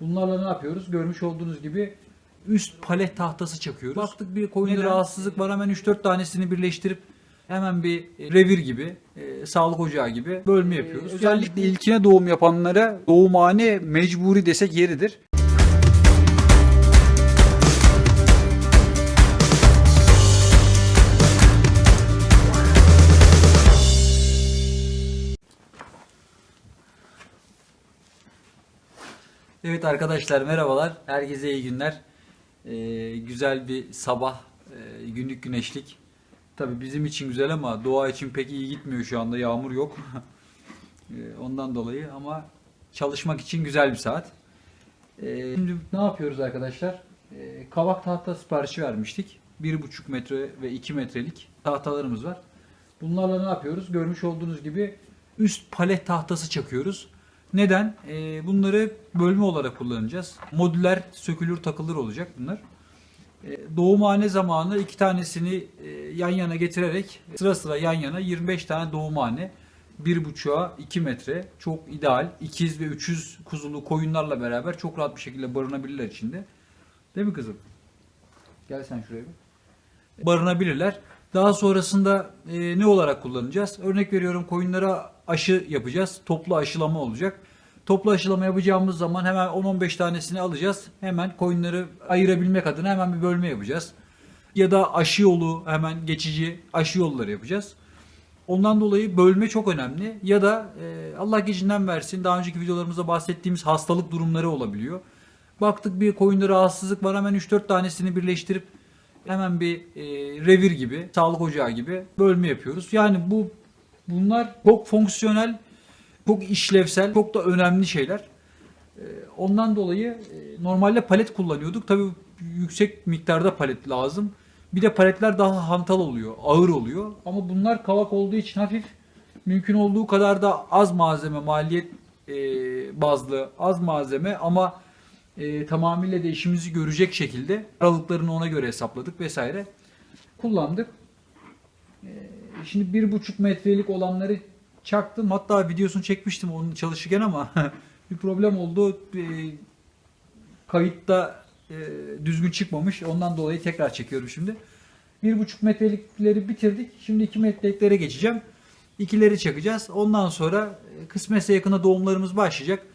Bunlarla ne yapıyoruz? Görmüş olduğunuz gibi üst palet tahtası çakıyoruz. Baktık bir koyunda rahatsızlık var hemen 3-4 tanesini birleştirip hemen bir e, revir gibi, e, sağlık ocağı gibi bölme yapıyoruz. özellikle ilkine doğum yapanlara doğumhane mecburi desek yeridir. Evet arkadaşlar merhabalar. Herkese iyi günler. Ee, güzel bir sabah, e, günlük güneşlik. Tabii bizim için güzel ama doğa için pek iyi gitmiyor şu anda. Yağmur yok. Ee, Ondan dolayı ama çalışmak için güzel bir saat. Ee, Şimdi ne yapıyoruz arkadaşlar? Ee, Kavak tahta siparişi vermiştik. 1,5 metre ve 2 metrelik tahtalarımız var. Bunlarla ne yapıyoruz? Görmüş olduğunuz gibi üst palet tahtası çakıyoruz. Neden? Ee, bunları bölme olarak kullanacağız. Modüler sökülür takılır olacak bunlar. Ee, doğumhane zamanı iki tanesini e, yan yana getirerek sıra sıra yan yana 25 tane doğumhane 1,5'a 2 metre çok ideal. İkiz ve 300 kuzulu koyunlarla beraber çok rahat bir şekilde barınabilirler içinde. Değil mi kızım? Gel sen şuraya bir barınabilirler. Daha sonrasında e, ne olarak kullanacağız? Örnek veriyorum koyunlara aşı yapacağız. Toplu aşılama olacak. Toplu aşılama yapacağımız zaman hemen 10-15 tanesini alacağız. Hemen koyunları ayırabilmek adına hemen bir bölme yapacağız. Ya da aşı yolu hemen geçici aşı yolları yapacağız. Ondan dolayı bölme çok önemli. Ya da e, Allah gecinden versin daha önceki videolarımızda bahsettiğimiz hastalık durumları olabiliyor. Baktık bir koyunda rahatsızlık var hemen 3-4 tanesini birleştirip hemen bir e, revir gibi, sağlık ocağı gibi bölme yapıyoruz. Yani bu bunlar çok fonksiyonel, çok işlevsel, çok da önemli şeyler. E, ondan dolayı e, normalde palet kullanıyorduk. Tabii yüksek miktarda palet lazım. Bir de paletler daha hantal oluyor, ağır oluyor. Ama bunlar kavak olduğu için hafif mümkün olduğu kadar da az malzeme, maliyet e, bazlı az malzeme ama e, tamamıyla da işimizi görecek şekilde aralıklarını ona göre hesapladık vesaire kullandık. Şimdi bir buçuk metrelik olanları çaktım. Hatta videosunu çekmiştim onun çalışırken ama bir problem oldu. E, kayıtta e, düzgün çıkmamış. Ondan dolayı tekrar çekiyorum şimdi. Bir buçuk metrelikleri bitirdik. Şimdi iki metreliklere geçeceğim. İkileri çakacağız. Ondan sonra e, kısmetse yakında doğumlarımız başlayacak.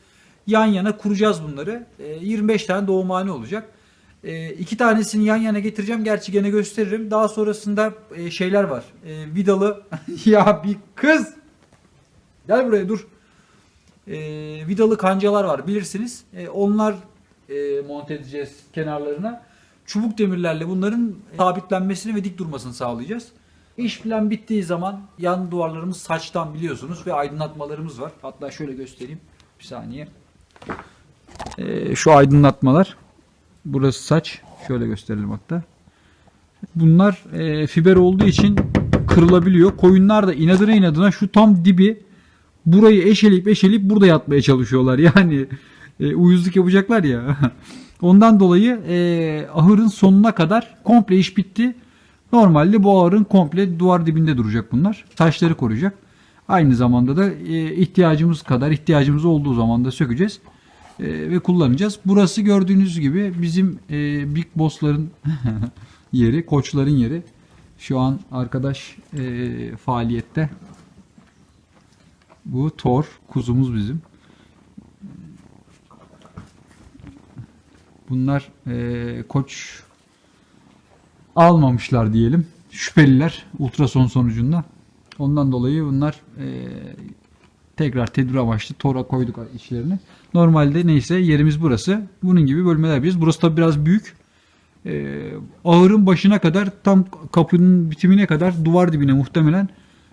Yan yana kuracağız bunları. E, 25 tane doğumhane olacak. E, iki tanesini yan yana getireceğim. Gerçi gene gösteririm. Daha sonrasında e, şeyler var. E, vidalı. ya bir kız. Gel buraya dur. E, vidalı kancalar var bilirsiniz. E, onlar e, monte edeceğiz kenarlarına. Çubuk demirlerle bunların sabitlenmesini ve dik durmasını sağlayacağız. İş plan bittiği zaman yan duvarlarımız saçtan biliyorsunuz ve aydınlatmalarımız var. Hatta şöyle göstereyim. Bir saniye. Ee, şu aydınlatmalar. Burası saç. Şöyle gösterelim hatta. Bunlar e, fiber olduğu için kırılabiliyor. Koyunlar da inadına inadına şu tam dibi burayı eşeleyip eşeleyip burada yatmaya çalışıyorlar. Yani e, uyuzluk yapacaklar ya. Ondan dolayı e, ahırın sonuna kadar komple iş bitti. Normalde bu ahırın komple duvar dibinde duracak bunlar. Taşları koruyacak. Aynı zamanda da e, ihtiyacımız kadar ihtiyacımız olduğu zaman da sökeceğiz e, ve kullanacağız. Burası gördüğünüz gibi bizim e, Big Boss'ların yeri, koçların yeri. Şu an arkadaş e, faaliyette. Bu Thor, kuzumuz bizim. Bunlar e, koç almamışlar diyelim. Şüpheliler ultrason sonucunda. Ondan dolayı bunlar e, tekrar tedbir amaçlı tora koyduk içlerini. Normalde neyse yerimiz burası. Bunun gibi bölmeler yapacağız. Burası da biraz büyük. E, ahırın başına kadar tam kapının bitimine kadar duvar dibine muhtemelen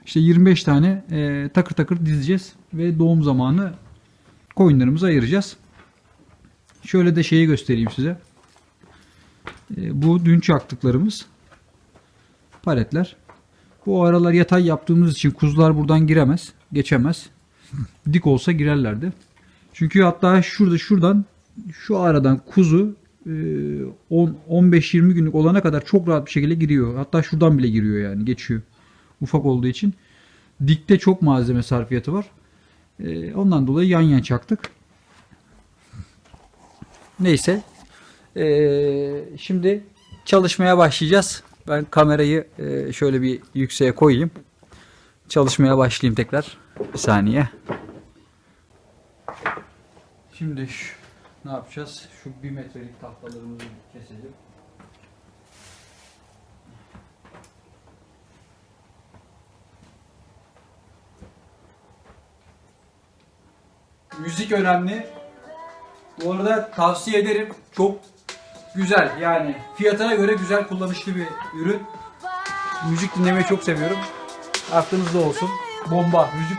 işte 25 tane e, takır takır dizeceğiz ve doğum zamanı koyunlarımızı ayıracağız. Şöyle de şeyi göstereyim size. E, bu dün çaktıklarımız paletler. Bu aralar yatay yaptığımız için kuzular buradan giremez, geçemez. Dik olsa girerlerdi. Çünkü hatta şurada şuradan şu aradan kuzu e, 10 15-20 günlük olana kadar çok rahat bir şekilde giriyor. Hatta şuradan bile giriyor yani geçiyor. Ufak olduğu için. Dikte çok malzeme sarfiyatı var. E, ondan dolayı yan yan çaktık. Neyse. Ee, şimdi çalışmaya başlayacağız. Ben kamerayı e, şöyle bir yükseğe koyayım. Çalışmaya başlayayım tekrar. Bir saniye. Şimdi şu, ne yapacağız? Şu bir metrelik tahtalarımızı keselim. Müzik önemli. Bu arada tavsiye ederim. Çok güzel yani fiyatına göre güzel kullanışlı bir ürün. Müzik dinlemeyi çok seviyorum. Aklınızda olsun. Bomba müzik.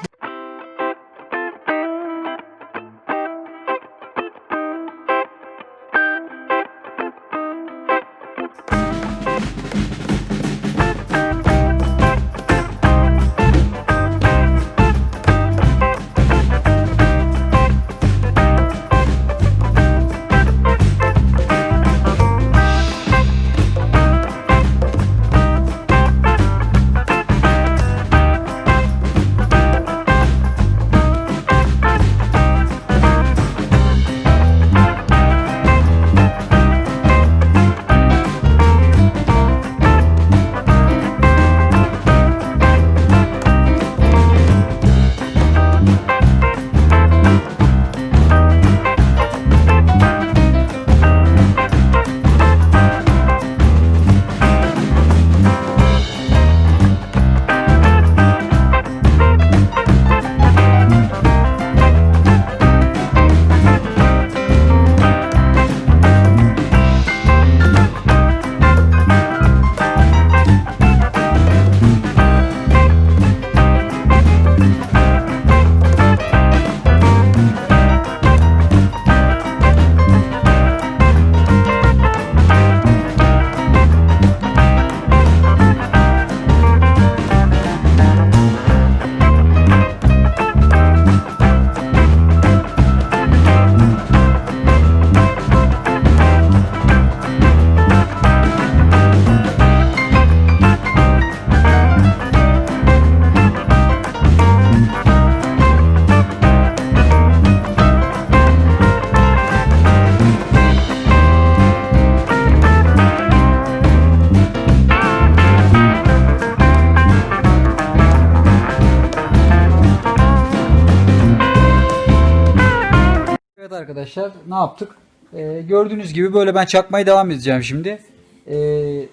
Arkadaşlar ne yaptık? Ee, gördüğünüz gibi böyle ben çakmaya devam edeceğim şimdi.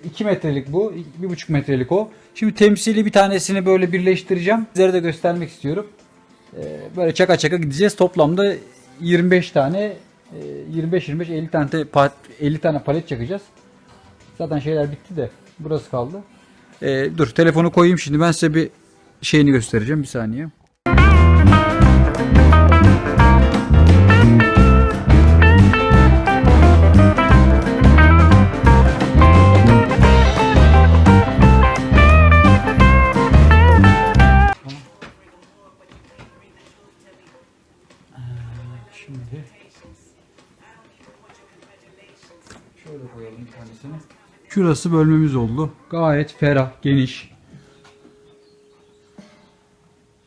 2 metrelik bu, 1,5 metrelik o. Şimdi temsili bir tanesini böyle birleştireceğim. Sizlere de göstermek istiyorum. Ee, böyle çaka çaka gideceğiz. Toplamda 25 tane 25-25 50 tane pa- 50 tane palet çakacağız. Zaten şeyler bitti de burası kaldı. Ee, dur telefonu koyayım şimdi ben size bir şeyini göstereceğim bir saniye. Şimdi şöyle koyalım bir tanesini. Şurası bölmemiz oldu. Gayet ferah, geniş.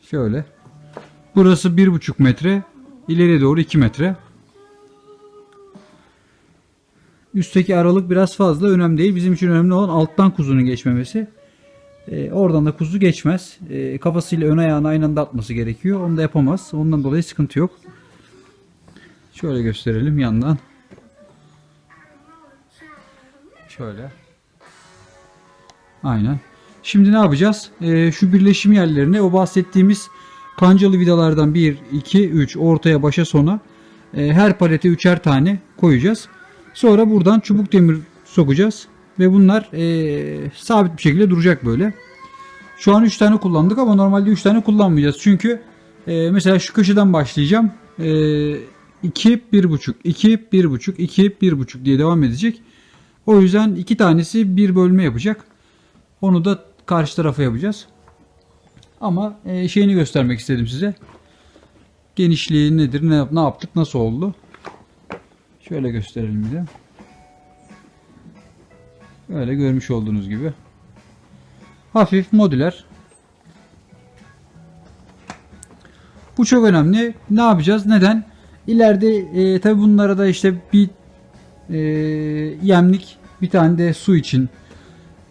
Şöyle. Burası bir buçuk metre. İleriye doğru 2 metre. Üstteki aralık biraz fazla. Önemli değil. Bizim için önemli olan alttan kuzunun geçmemesi. Ee, oradan da kuzu geçmez. Ee, kafasıyla ön ayağını aynı anda atması gerekiyor. Onu da yapamaz. Ondan dolayı sıkıntı yok. Şöyle gösterelim yandan. Şöyle. Aynen. Şimdi ne yapacağız? Ee, şu birleşim yerlerine o bahsettiğimiz kancalı vidalardan 1, 2, 3 ortaya başa sona e, her palete üçer tane koyacağız. Sonra buradan çubuk demir sokacağız. Ve bunlar e, sabit bir şekilde duracak böyle. Şu an 3 tane kullandık ama normalde 3 tane kullanmayacağız. Çünkü e, mesela şu köşeden başlayacağım. E, 2, 1,5, 2, 1,5, 2, 1,5 diye devam edecek. O yüzden iki tanesi bir bölme yapacak. Onu da karşı tarafa yapacağız. Ama e, şeyini göstermek istedim size. Genişliği nedir, ne, ne yaptık, nasıl oldu. Şöyle gösterelim bir de. Böyle görmüş olduğunuz gibi. Hafif modüler. Bu çok önemli. Ne yapacağız? Neden? İleride e, tabi bunlara da işte bir e, yemlik, bir tane de su için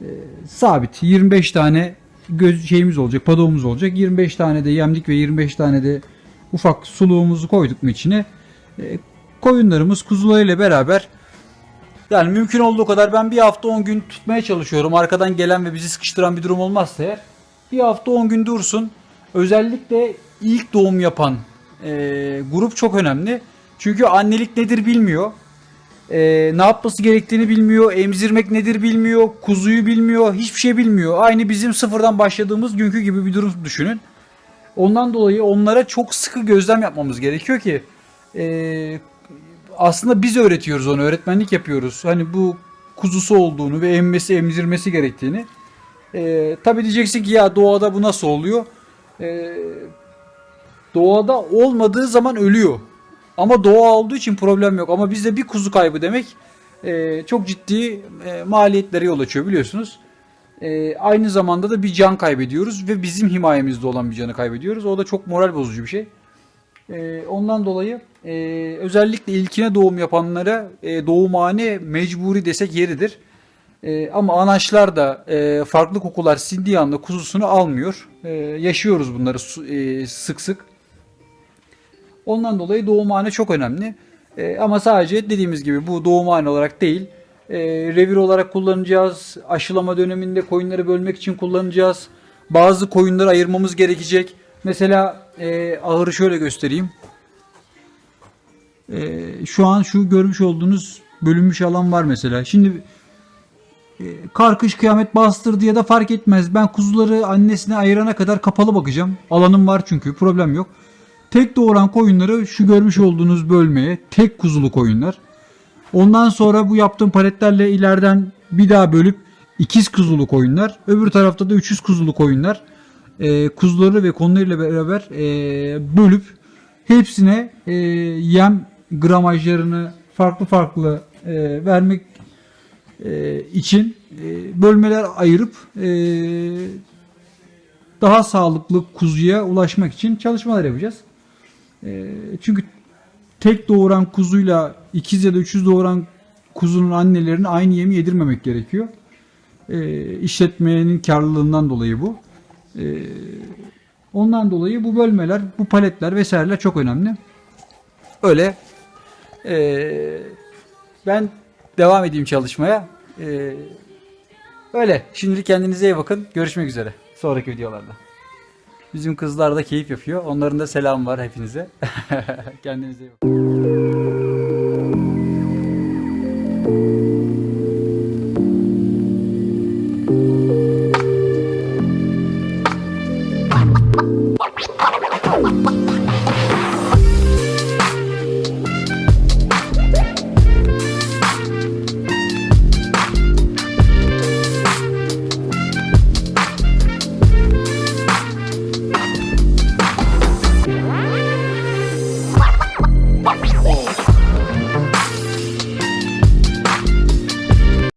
e, sabit 25 tane göz şeyimiz olacak, padoğumuz olacak. 25 tane de yemlik ve 25 tane de ufak suluğumuzu koyduk mu içine? E, koyunlarımız kuzularıyla beraber yani mümkün olduğu kadar ben bir hafta 10 gün tutmaya çalışıyorum. Arkadan gelen ve bizi sıkıştıran bir durum olmazsa eğer. Bir hafta 10 gün dursun. Özellikle ilk doğum yapan e, grup çok önemli. Çünkü annelik nedir bilmiyor. E, ne yapması gerektiğini bilmiyor. Emzirmek nedir bilmiyor. Kuzuyu bilmiyor. Hiçbir şey bilmiyor. Aynı bizim sıfırdan başladığımız günkü gibi bir durum düşünün. Ondan dolayı onlara çok sıkı gözlem yapmamız gerekiyor ki e, aslında biz öğretiyoruz onu, öğretmenlik yapıyoruz. Hani bu kuzusu olduğunu ve emmesi, emzirmesi gerektiğini. Ee, tabii diyeceksin ki ya doğada bu nasıl oluyor? Ee, doğada olmadığı zaman ölüyor. Ama doğa olduğu için problem yok. Ama bizde bir kuzu kaybı demek e, çok ciddi e, maliyetlere yol açıyor biliyorsunuz. E, aynı zamanda da bir can kaybediyoruz ve bizim himayemizde olan bir canı kaybediyoruz. O da çok moral bozucu bir şey. E, ondan dolayı e, özellikle ilkine doğum yapanlara e, doğumhane mecburi desek yeridir. E, ama anaçlar da e, farklı kokular sindiği anda kuzusunu almıyor. E, yaşıyoruz bunları e, sık sık. Ondan dolayı doğumhane çok önemli. E, ama sadece dediğimiz gibi bu doğumhane olarak değil, e, revir olarak kullanacağız. Aşılama döneminde koyunları bölmek için kullanacağız. Bazı koyunları ayırmamız gerekecek. Mesela e, ahırı şöyle göstereyim. E, şu an şu görmüş olduğunuz bölünmüş alan var mesela. Şimdi e, kar kış kıyamet bastırdı ya da fark etmez. Ben kuzuları annesine ayırana kadar kapalı bakacağım. Alanım var çünkü problem yok. Tek doğuran koyunları şu görmüş olduğunuz bölmeye tek kuzulu koyunlar. Ondan sonra bu yaptığım paletlerle ileriden bir daha bölüp ikiz kuzulu koyunlar. Öbür tarafta da 300 kuzulu koyunlar. E, kuzuları ve konularıyla beraber e, bölüp hepsine e, yem gramajlarını farklı farklı e, vermek e, için e, bölmeler ayırıp e, daha sağlıklı kuzuya ulaşmak için çalışmalar yapacağız. E, çünkü tek doğuran kuzuyla ikiz ya da üçüz doğuran kuzunun annelerine aynı yemi yedirmemek gerekiyor. E, işletmenin karlılığından dolayı bu. E, ondan dolayı bu bölmeler, bu paletler vesaireler çok önemli. Öyle. Ben devam edeyim çalışmaya. Öyle. Şimdilik kendinize iyi bakın. Görüşmek üzere. Sonraki videolarda. Bizim kızlar da keyif yapıyor. Onların da selam var hepinize. kendinize iyi bakın. Bye.